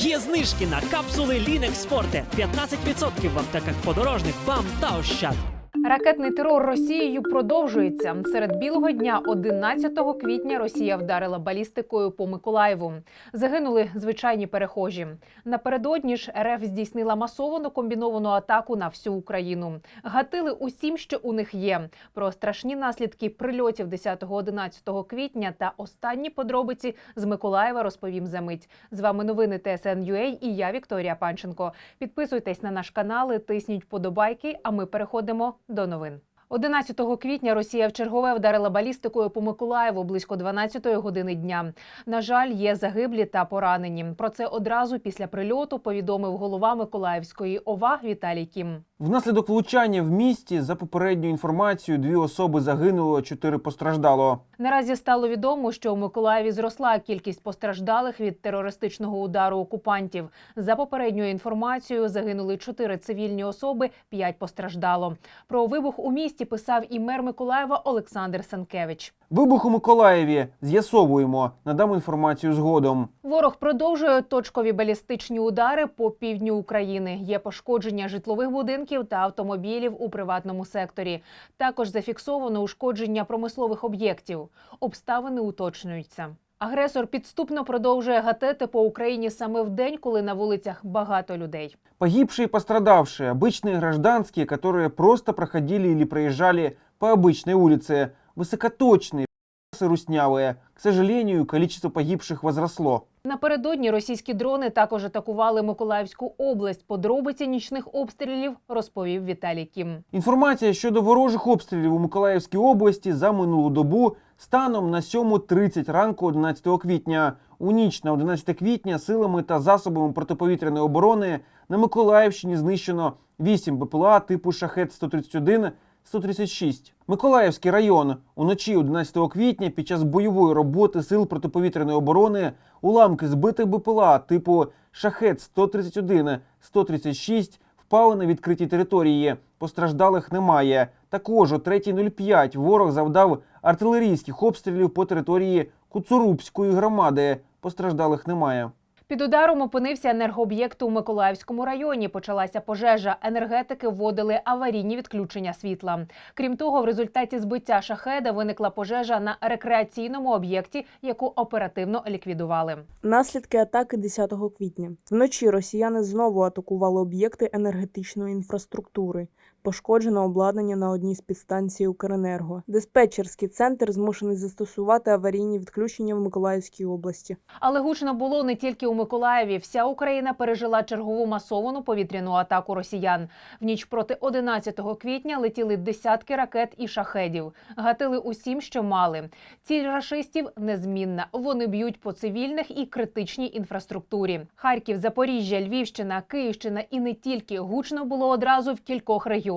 Є знижки на капсули Лінекс Forte 15% в аптеках подорожних БАМ та Ощад. Ракетний терор Росією продовжується. Серед білого дня, 11 квітня, Росія вдарила балістикою по Миколаєву. Загинули звичайні перехожі. Напередодні ж РФ здійснила масовану комбіновану атаку на всю Україну. Гатили усім, що у них є. Про страшні наслідки прильотів 10-11 квітня та останні подробиці з Миколаєва розповім за мить. З вами новини ТСН.UA і я Вікторія Панченко. Підписуйтесь на наш канал, тисніть вподобайки. А ми переходимо до новин. 11 квітня Росія вчергове вдарила балістикою по Миколаєву близько 12 години дня. На жаль, є загиблі та поранені. Про це одразу після прильоту повідомив голова Миколаївської ОВА Віталій Кім. Внаслідок влучання в місті, за попередньою інформацією, дві особи загинуло, чотири постраждало. Наразі стало відомо, що у Миколаєві зросла кількість постраждалих від терористичного удару окупантів. За попередньою інформацією, загинули чотири цивільні особи, п'ять постраждало. Про вибух у місті писав і мер Миколаєва Олександр Санкевич. Вибух у Миколаєві з'ясовуємо. Надам інформацію згодом. Ворог продовжує точкові балістичні удари по півдню України. Є пошкодження житлових будинків та автомобілів у приватному секторі. Також зафіксовано ушкодження промислових об'єктів. Обставини уточнюються. Агресор підступно продовжує гатити по Україні саме в день, коли на вулицях багато людей. Погибшие и пострадавшие – обычные гражданские, которые просто проходили или проезжали по обычной улице. Высокоточные, пи***сы руснявые. К сожалению, количество погибших возросло. Напередодні російські дрони також атакували Миколаївську область. Подробиці нічних обстрілів розповів Віталій Кім. Інформація щодо ворожих обстрілів у Миколаївській області за минулу добу станом на 7.30 ранку 11 квітня. У ніч на 11 квітня силами та засобами протиповітряної оборони на Миколаївщині знищено 8 БПЛА типу Шахет 131 136. Миколаївський район уночі 11 квітня під час бойової роботи сил протиповітряної оборони уламки збитих БПЛА типу Шахет 131 136 впали на відкритій території. Постраждалих немає. Також о 3.05 ворог завдав артилерійських обстрілів по території Куцурубської громади. Постраждалих немає. Під ударом опинився енергооб'єкт у Миколаївському районі. Почалася пожежа. Енергетики вводили аварійні відключення світла. Крім того, в результаті збиття шахеда виникла пожежа на рекреаційному об'єкті, яку оперативно ліквідували. Наслідки атаки 10 квітня. Вночі росіяни знову атакували об'єкти енергетичної інфраструктури. Пошкоджено обладнання на одній з підстанцій Укренерго. Диспетчерський центр змушений застосувати аварійні відключення в Миколаївській області. Але гучно було не тільки у Миколаєві. Вся Україна пережила чергову масовану повітряну атаку росіян. В ніч проти 11 квітня летіли десятки ракет і шахедів. Гатили усім, що мали. Ціль рашистів незмінна. Вони б'ють по цивільних і критичній інфраструктурі. Харків, Запоріжжя, Львівщина, Київщина і не тільки гучно було одразу в кількох регіонах.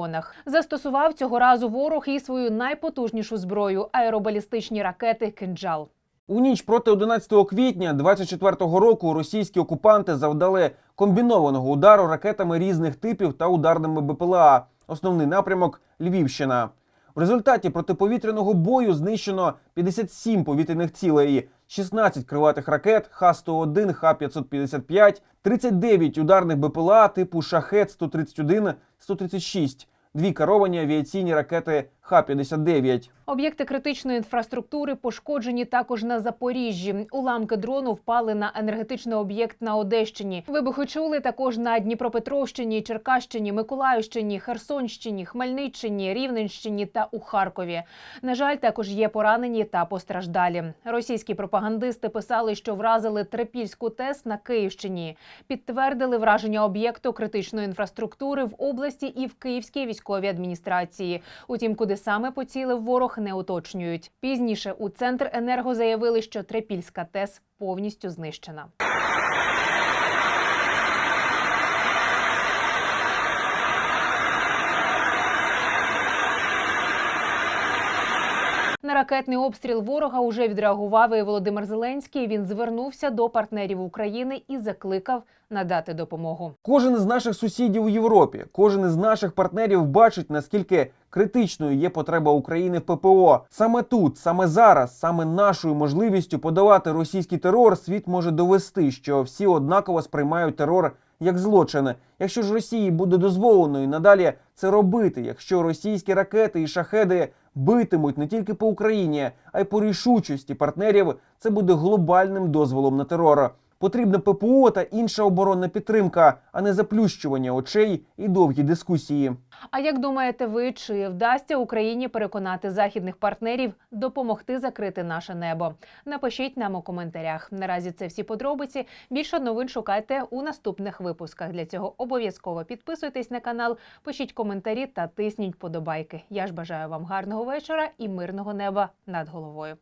Застосував цього разу ворог і свою найпотужнішу зброю аеробалістичні ракети «Кинджал». У ніч проти 11 квітня 24-го року російські окупанти завдали комбінованого удару ракетами різних типів та ударними БПЛА. Основний напрямок Львівщина. В результаті протиповітряного бою знищено 57 повітряних цілей, 16 крилатих ракет Х-101, Х-555, 39 ударних БПЛА типу Шахет 131, 136, дві керовані авіаційні ракети Х-59. Об'єкти критичної інфраструктури пошкоджені також на Запоріжжі. Уламки дрону впали на енергетичний об'єкт на Одещині. Вибухи чули також на Дніпропетровщині, Черкащині, Миколаївщині, Херсонщині, Хмельниччині, Рівненщині та у Харкові. На жаль, також є поранені та постраждалі. Російські пропагандисти писали, що вразили Трипільську ТЕС на Київщині. Підтвердили враження об'єкту критичної інфраструктури в області і в Київській військовій адміністрації. Утім, куди саме поцілив ворог, не уточнюють. Пізніше у центр енерго заявили, що Трипільська ТЕС повністю знищена. Ракетний обстріл ворога уже відреагував і Володимир Зеленський. Він звернувся до партнерів України і закликав надати допомогу. Кожен із наших сусідів у Європі, кожен із наших партнерів бачить, наскільки критичною є потреба України в ППО. Саме тут, саме зараз, саме нашою можливістю подолати російський терор, світ може довести, що всі однаково сприймають терор як злочини. Якщо ж Росії буде дозволено і надалі це робити, якщо російські ракети і шахеди битимуть не тільки по Україні, а й по рішучості партнерів, це буде глобальним дозволом на терор. Потрібна ППО та інша оборонна підтримка, а не заплющування очей і довгі дискусії. А як думаєте ви, чи вдасться Україні переконати західних партнерів допомогти закрити наше небо? Напишіть нам у коментарях. Наразі це всі подробиці. Більше новин шукайте у наступних випусках. Для цього обов'язково підписуйтесь на канал, пишіть коментарі та тисніть подобайки. Я ж бажаю вам гарного вечора і мирного неба над головою.